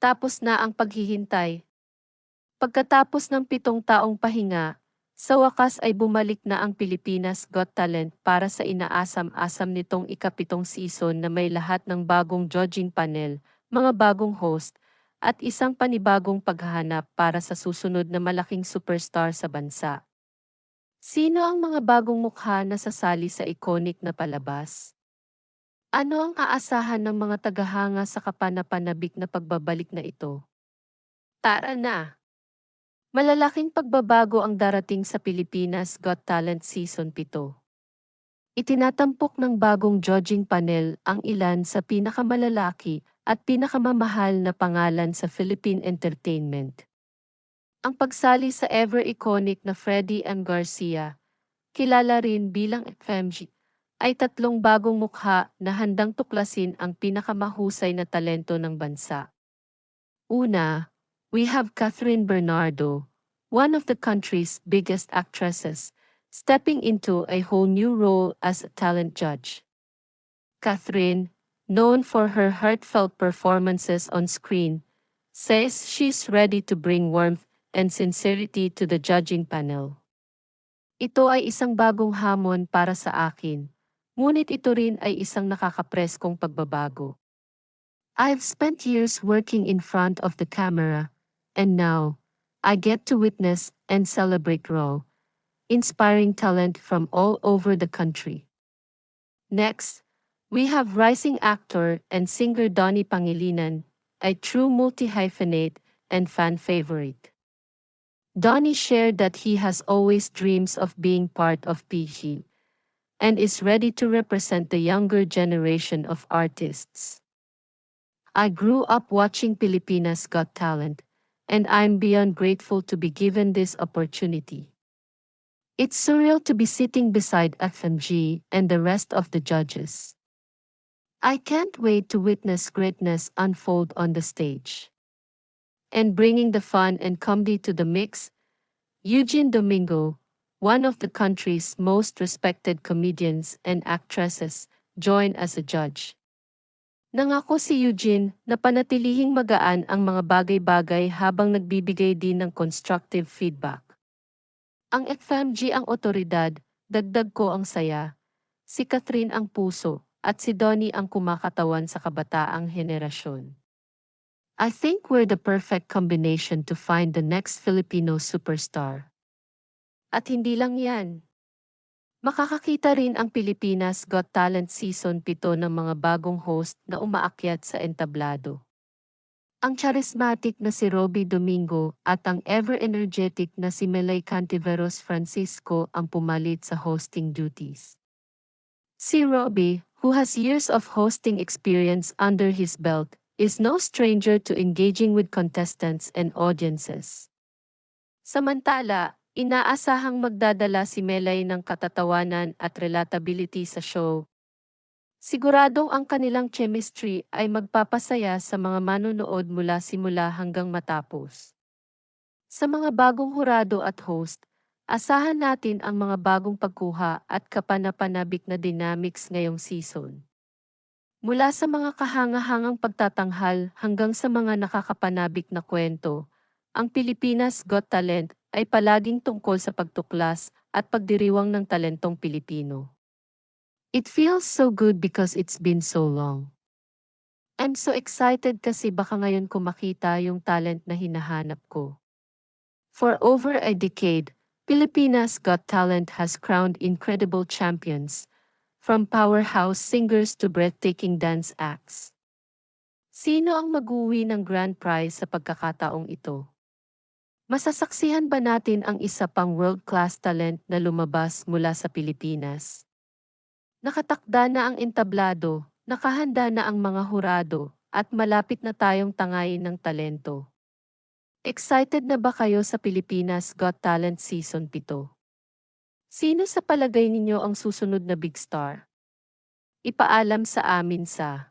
Tapos na ang paghihintay. Pagkatapos ng pitong taong pahinga, sa wakas ay bumalik na ang Pilipinas Got Talent para sa inaasam-asam nitong ikapitong season na may lahat ng bagong judging panel, mga bagong host, at isang panibagong paghahanap para sa susunod na malaking superstar sa bansa. Sino ang mga bagong mukha na sasali sa iconic na palabas? Ano ang aasahan ng mga tagahanga sa kapanapanabik na pagbabalik na ito? Tara na! Malalaking pagbabago ang darating sa Pilipinas Got Talent Season 7. Itinatampok ng bagong judging panel ang ilan sa pinakamalalaki at pinakamamahal na pangalan sa Philippine entertainment. Ang pagsali sa ever-iconic na Freddie M. Garcia, kilala rin bilang FMG, ay tatlong bagong mukha na handang tuklasin ang pinakamahusay na talento ng bansa. Una, we have Catherine Bernardo, one of the country's biggest actresses, stepping into a whole new role as a talent judge. Catherine, known for her heartfelt performances on screen, says she's ready to bring warmth and sincerity to the judging panel. Ito ay isang bagong hamon para sa akin Ngunit ito rin ay isang nakakapreskong pagbabago. I've spent years working in front of the camera, and now, I get to witness and celebrate raw, inspiring talent from all over the country. Next, we have rising actor and singer Donnie Pangilinan, a true multi-hyphenate and fan favorite. Donnie shared that he has always dreams of being part of PG and is ready to represent the younger generation of artists. I grew up watching Pilipinas Got Talent, and I'm beyond grateful to be given this opportunity. It's surreal to be sitting beside FMG and the rest of the judges. I can't wait to witness greatness unfold on the stage. And bringing the fun and comedy to the mix, Eugene Domingo, one of the country's most respected comedians and actresses, joined as a judge. Nangako si Eugene na panatilihing magaan ang mga bagay-bagay habang nagbibigay din ng constructive feedback. Ang FMG ang otoridad, dagdag ko ang saya. Si Catherine ang puso, at si Donnie ang kumakatawan sa kabataang henerasyon. I think we're the perfect combination to find the next Filipino superstar. At hindi lang yan. Makakakita rin ang Pilipinas Got Talent Season 7 ng mga bagong host na umaakyat sa entablado. Ang charismatic na si Robbie Domingo at ang ever-energetic na si Melay Cantiveros Francisco ang pumalit sa hosting duties. Si Robbie, who has years of hosting experience under his belt, is no stranger to engaging with contestants and audiences. Samantala, Inaasahang magdadala si Melay ng katatawanan at relatability sa show. Siguradong ang kanilang chemistry ay magpapasaya sa mga manonood mula simula hanggang matapos. Sa mga bagong hurado at host, asahan natin ang mga bagong pagkuha at kapanapanabik na dynamics ngayong season. Mula sa mga kahangahangang pagtatanghal hanggang sa mga nakakapanabik na kwento, ang Pilipinas Got Talent ay palaging tungkol sa pagtuklas at pagdiriwang ng talentong Pilipino. It feels so good because it's been so long. I'm so excited kasi baka ngayon ko makita yung talent na hinahanap ko. For over a decade, Pilipinas Got Talent has crowned incredible champions, from powerhouse singers to breathtaking dance acts. Sino ang mag-uwi ng grand prize sa pagkakataong ito? Masasaksihan ba natin ang isa pang world-class talent na lumabas mula sa Pilipinas? Nakatakda na ang entablado, nakahanda na ang mga hurado, at malapit na tayong tangayin ng talento. Excited na ba kayo sa Pilipinas Got Talent Season 7? Sino sa palagay ninyo ang susunod na big star? Ipaalam sa amin sa